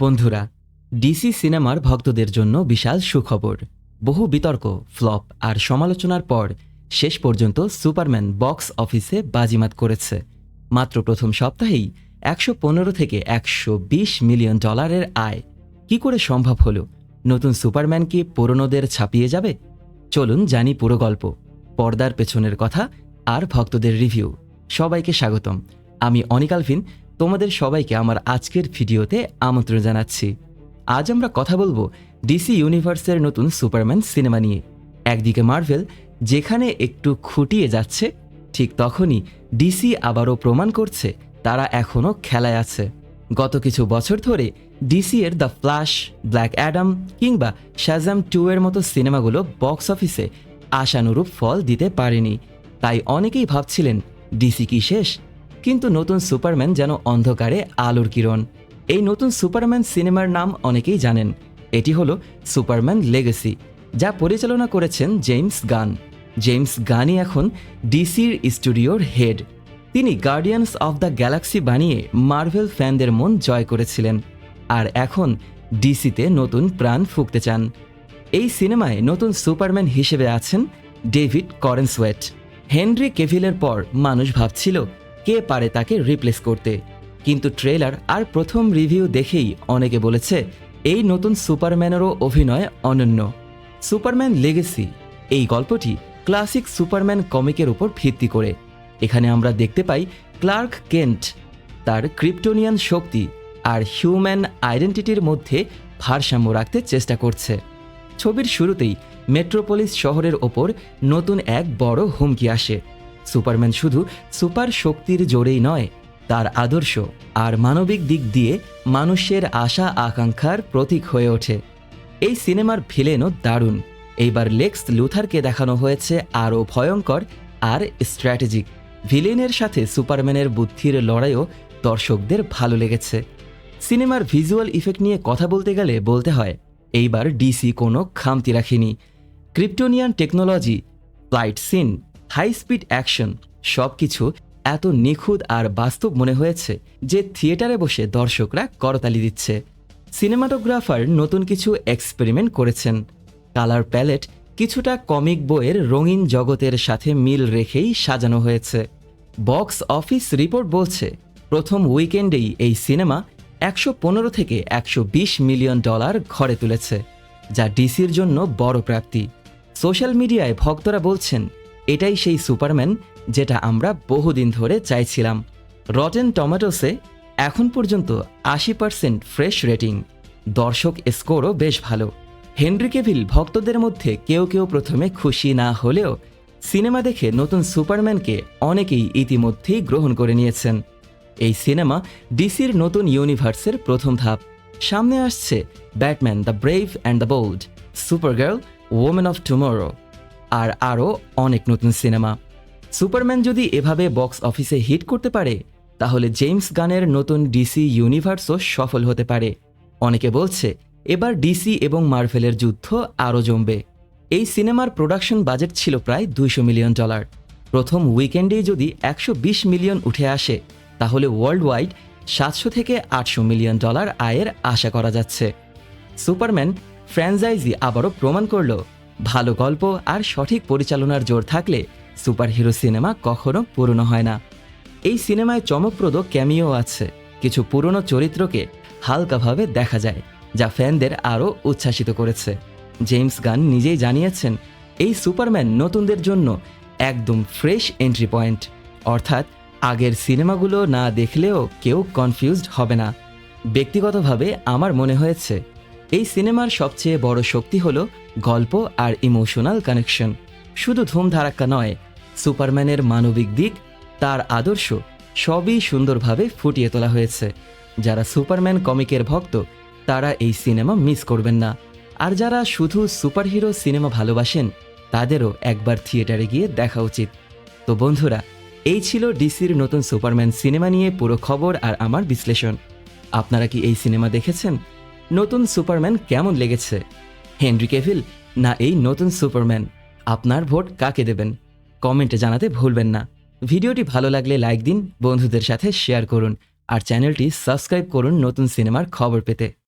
বন্ধুরা, ডিসি সিনেমার ভক্তদের জন্য বিশাল সুখবর। বহু বিতর্ক, ফ্লপ আর সমালোচনার পর শেষ পর্যন্ত সুপারম্যান বক্স অফিসে বাজিমাত করেছে। মাত্র প্রথম সপ্তাহেই একশো পনেরো থেকে একশো বিশ মিলিয়ন ডলারের আয়। কি করে সম্ভব হলো? নতুন সুপারম্যান কি পুরনোদের ছাপিয়ে যাবে? চলুন জানি পুরো গল্প। পর্দার পেছনের কথা আর ভক্তদের রিভিউ। সবাইকে স্বাগতম। আমি অনিকালভিন তোমাদের সবাইকে আমার আজকের ভিডিওতে আমন্ত্রণ জানাচ্ছি। আজ আমরা কথা বলব ডিসি ইউনিভার্সের নতুন সুপারম্যান সিনেমা নিয়ে। একদিকে মার্ভেল যেখানে একটু খুঁটিয়ে যাচ্ছে, ঠিক তখনই ডিসি আবারও প্রমাণ করছে তারা এখনও খেলায় আছে। গত কিছু বছর ধরে ডিসি এর দ্য ফ্ল্যাশ ব্ল্যাক অ্যাডাম কিংবা শাজাম টু এর মতো সিনেমাগুলো বক্স অফিসে আশানুরূপ ফল দিতে পারেনি। তাই অনেকেই ভাবছিলেন ডিসি কি শেষ? কিন্তু নতুন সুপারম্যান যেন অন্ধকারে আলোর কিরণ। এই নতুন সুপারম্যান সিনেমার নাম অনেকেই জানেন। এটি হলো সুপারম্যান লেগেসি, যা পরিচালনা করেছেন জেমস গান। জেমস গানই এখন ডিসির স্টুডিওর হেড। তিনি গার্ডিয়ানস অফ দ্য গ্যালাক্সি বানিয়ে মার্ভেল ফ্যানদের মন জয় করেছিলেন, আর এখন ডিসিতে নতুন প্রাণ ফুঁকতে চান। এই সিনেমায় নতুন সুপারম্যান হিসেবে আছেন ডেভিড করেনসওয়েট। হেনরি কেভিলের পর মানুষ ভাবছিল কে পারে তাকে রিপ্লেস করতে। কিন্তু ট্রেলার আর প্রথম রিভিউ দেখেই অনেকে বলেছে, এই নতুন সুপারম্যানেরও অভিনয় অনন্য। সুপারম্যান লেগেসি এই গল্পটি ক্লাসিক সুপারম্যান কমিকের উপর ভিত্তি করে। এখানে আমরা দেখতে পাই ক্লার্ক কেন্ট, তার ক্রিপ্টোনিয়ান শক্তি আর হিউম্যান আইডেন্টিটির মধ্যে ভারসাম্য রাখতে চেষ্টা করছে। ছবির শুরুতেই মেট্রোপলিস শহরের ওপর নতুন এক বড় হুমকি আসে। সুপারম্যান শুধু সুপার শক্তির জোরেই নয়, তার আদর্শ আর মানবিক দিক দিয়ে মানুষের আশা আকাঙ্ক্ষার প্রতীক হয়ে ওঠে। এই সিনেমার ভিলেনও দারুণ। এইবার লেক্স লুথারকে দেখানো হয়েছে আরও ভয়ঙ্কর আর স্ট্র্যাটেজিক। ভিলেনের সাথে সুপারম্যানের বুদ্ধির লড়াইও দর্শকদের ভালো লেগেছে। সিনেমার ভিজুয়াল ইফেক্ট নিয়ে কথা বলতে গেলে বলতে হয়, এইবার ডিসি কোনো খামতি রাখেনি। Kryptonian technology, flight scene high speed action সব কিছু এত নিখুঁত আর বাস্তব মনে হয়েছে যে থিয়েটারে বসে দর্শকরা করতালি দিচ্ছে। সিনেমাটোগ্রাফার নতুন কিছু এক্সপেরিমেন্ট করেছেন। কালার প্যালেট কিছুটা কমিক বইয়ের রঙিন জগতের সাথে মিল রেখেই সাজানো হয়েছে। বক্স অফিস রিপোর্ট বলছে, প্রথম উইকেন্ডেই এই সিনেমা একশো পনেরো থেকে একশো বিশ মিলিয়ন ডলার ঘরে তুলেছে, যা ডিসির জন্য বড় প্রাপ্তি। সোশ্যাল মিডিয়ায় ভক্তরা বলছেন এটাই সেই সুপারম্যান যেটা আমরা বহুদিন ধরে চাইছিলাম। রটেন টমেটোসে এখন পর্যন্ত আশি পার্সেন্ট ফ্রেশ রেটিং। দর্শক স্কোরও বেশ ভালো। হেনরি কেভিল ভক্তদের মধ্যে কেউ কেউ প্রথমে খুশি না হলেও সিনেমা দেখে নতুন সুপারম্যানকে অনেকেই ইতিমধ্যেই গ্রহণ করে নিয়েছেন। এই সিনেমা ডিসির নতুন ইউনিভার্সের প্রথম ধাপ। সামনে আসছে Batman the brave and the bold, Supergirl woman of tomorrow. আর আরও অনেক নতুন সিনেমা। সুপারম্যান যদি এভাবে বক্স অফিসে হিট করতে পারে, তাহলে জেমস গানের নতুন ডিসি ইউনিভার্সও সফল হতে পারে। অনেকে বলছে, এবার ডিসি এবং মার্ভেলের যুদ্ধ আরও জমবে। এই সিনেমার প্রোডাকশন বাজেট ছিল প্রায় দুইশো মিলিয়ন ডলার। প্রথম উইকেন্ডেই যদি একশো বিশ মিলিয়ন উঠে আসে, তাহলে ওয়ার্ল্ড ওয়াইড সাতশো থেকে আটশো মিলিয়ন ডলার আয়ের আশা করা যাচ্ছে। সুপারম্যান ফ্র্যাঞ্চাইজি আবারও প্রমাণ করল ভালো গল্প আর সঠিক পরিচালনার জোর থাকলে সুপারহিরো সিনেমা কখনো পুরনো হয় না। এই সিনেমায় চমকপ্রদ ক্যামিও আছে, কিছু পুরনো চরিত্রকে হালকাভাবে দেখা যায়, যা ফ্যানদের আরও উচ্ছ্বাসিত করেছে। জেমস গান নিজেই জানিয়েছেন, এই সুপারম্যান নতুনদের জন্য একদম ফ্রেশ এন্ট্রি পয়েন্ট। অর্থাৎ আগের সিনেমাগুলো না দেখলেও কেউ কনফিউজড হবে না। ব্যক্তিগতভাবে আমার মনে হয়েছে এই সিনেমার সবচেয়ে বড় শক্তি হল গল্প আর ইমোশনাল কানেকশন। শুধু ধুমধারাক্কা নয়, সুপারম্যানের মানবিক দিক, তার আদর্শ, সবই সুন্দরভাবে ফুটিয়ে তোলা হয়েছে। যারা সুপারম্যান কমিকের ভক্ত, তারা এই সিনেমা মিস করবেন না। আর যারা শুধু সুপারহিরো সিনেমা ভালোবাসেন, তাদেরও একবার থিয়েটারে গিয়ে দেখা উচিত। তো বন্ধুরা, এই ছিল ডিসির নতুন সুপারম্যান সিনেমা নিয়ে পুরো খবর আর আমার বিশ্লেষণ। আপনারা কি এই সিনেমা দেখেছেন? নতুন সুপারম্যান কেমন লেগেছে? Henry Cavill? না, এই নতুন সুপারম্যান। আপনার ভোট কাকে দেবেন? কমেন্টে জানাতে ভুলবেন না। ভিডিওটি ভালো লাগলে লাইক দিন, বন্ধুদের সাথে শেয়ার করুন, আর চ্যানেলটি সাবস্ক্রাইব করুন নতুন সিনেমার খবর পেতে।